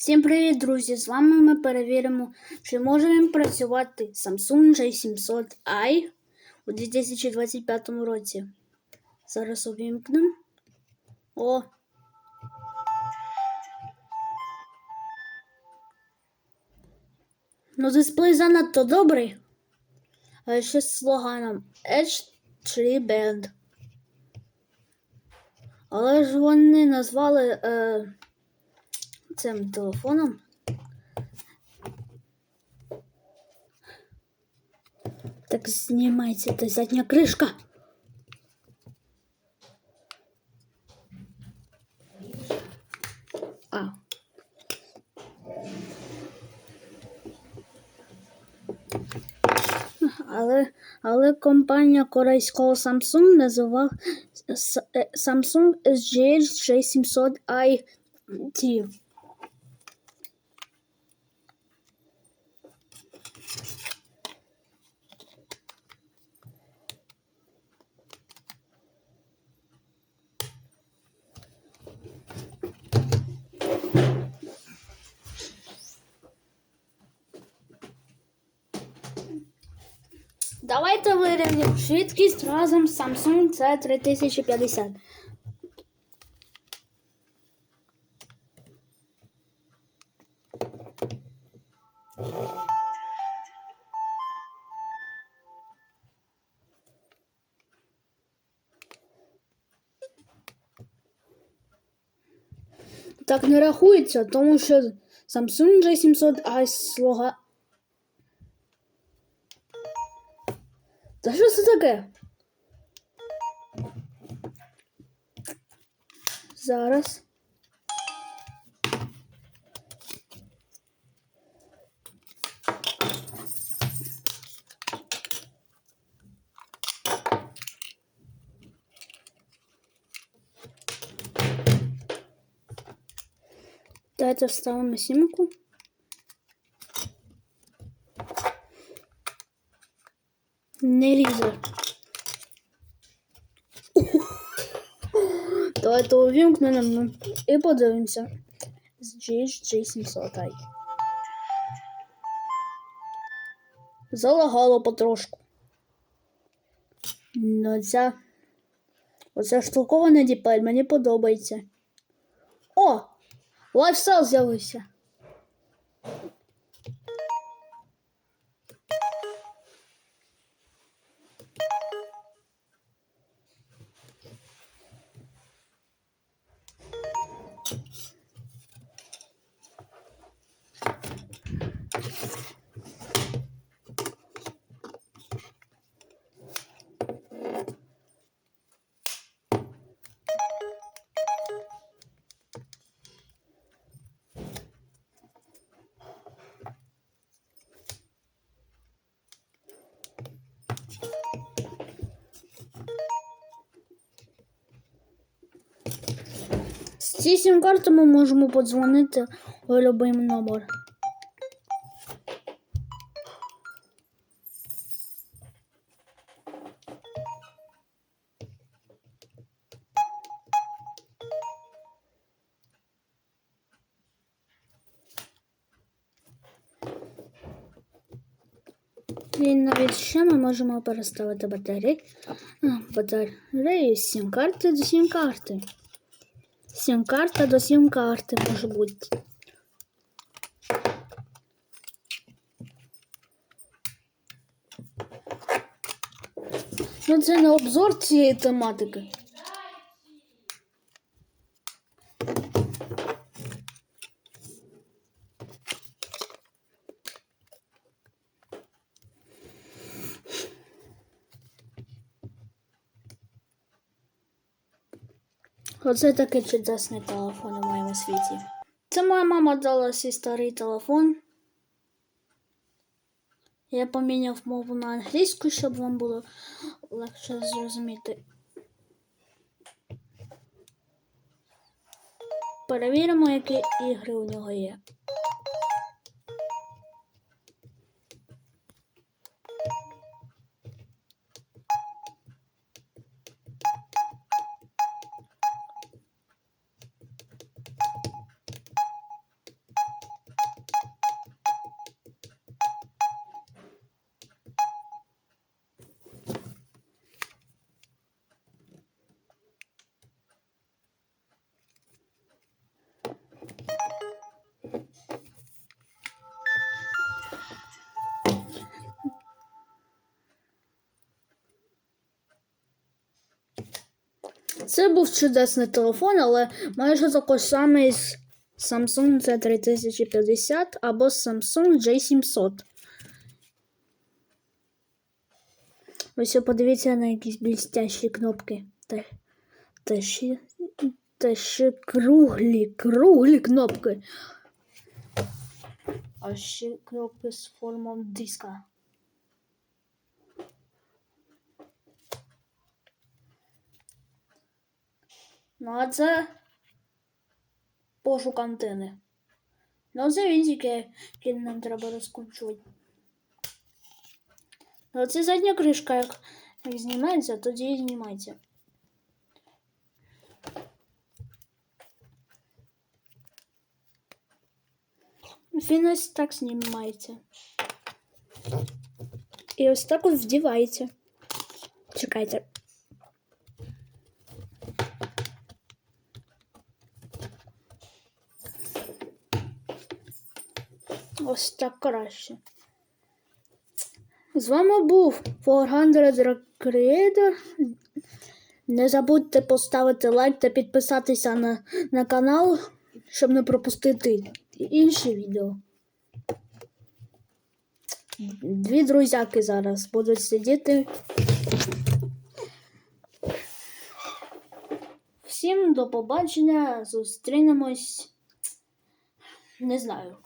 Всім привіт, друзі! З вами ми перевіримо, чи може він працювати Samsung J700i у 2025 році. Зараз увімкнемо. О! Ну, дисплей занадто добрий. А ще з слоганом H3 Band. Але ж вони назвали е, цим телефоном. Так знімається та задня кришка. А. Але, але компанія корейського Samsung е, Samsung SGH 6700i T. Давайте вирівняємо швидкість разом з Samsung C3050. Так не рахується, тому що Samsung J700i слуга Та що це таке? Зараз. Давайте вставимо сімку. Не лізе. Давайте увімкнемо і подивимося. З GH700i. Залагало потрошку. Ну, ця... Оця штукована діпель мені подобається. О! Лайфстайл з'явився. З цієї сім-карти ми можемо подзвонити у будь-який номер. І навіть ще ми можемо переставити батареї, а, батареї з сім-карти до сім-карти. Сім-карта до сім-карти може бути. Ну, це не обзор цієї тематики. Оце такий чудесний телефон у моєму світі. Це моя мама дала свій старий телефон. Я поміняв мову на англійську, щоб вам було легше зрозуміти. Перевіримо, які ігри у нього є. Це був чудесний телефон, але майже такий самий з Samsung Z3050 або Samsung J700. Ось подивіться на якісь блістящі кнопки. Та, та, ще, та ще круглі, круглі кнопки. А ще кнопки з формом диска. Ну, а це пошук антени. Ну, це він тільки, нам треба розкручувати. Ну, це задня кришка, як, як знімається, тоді і знімається. Він ось так знімається. І ось так от вдівається. Чекайте. Ось так краще. З вами був 400 Creator. Не забудьте поставити лайк та підписатися на, на канал, щоб не пропустити інші відео. Дві друзяки зараз будуть сидіти. Всім до побачення. Зустрінемось. Не знаю.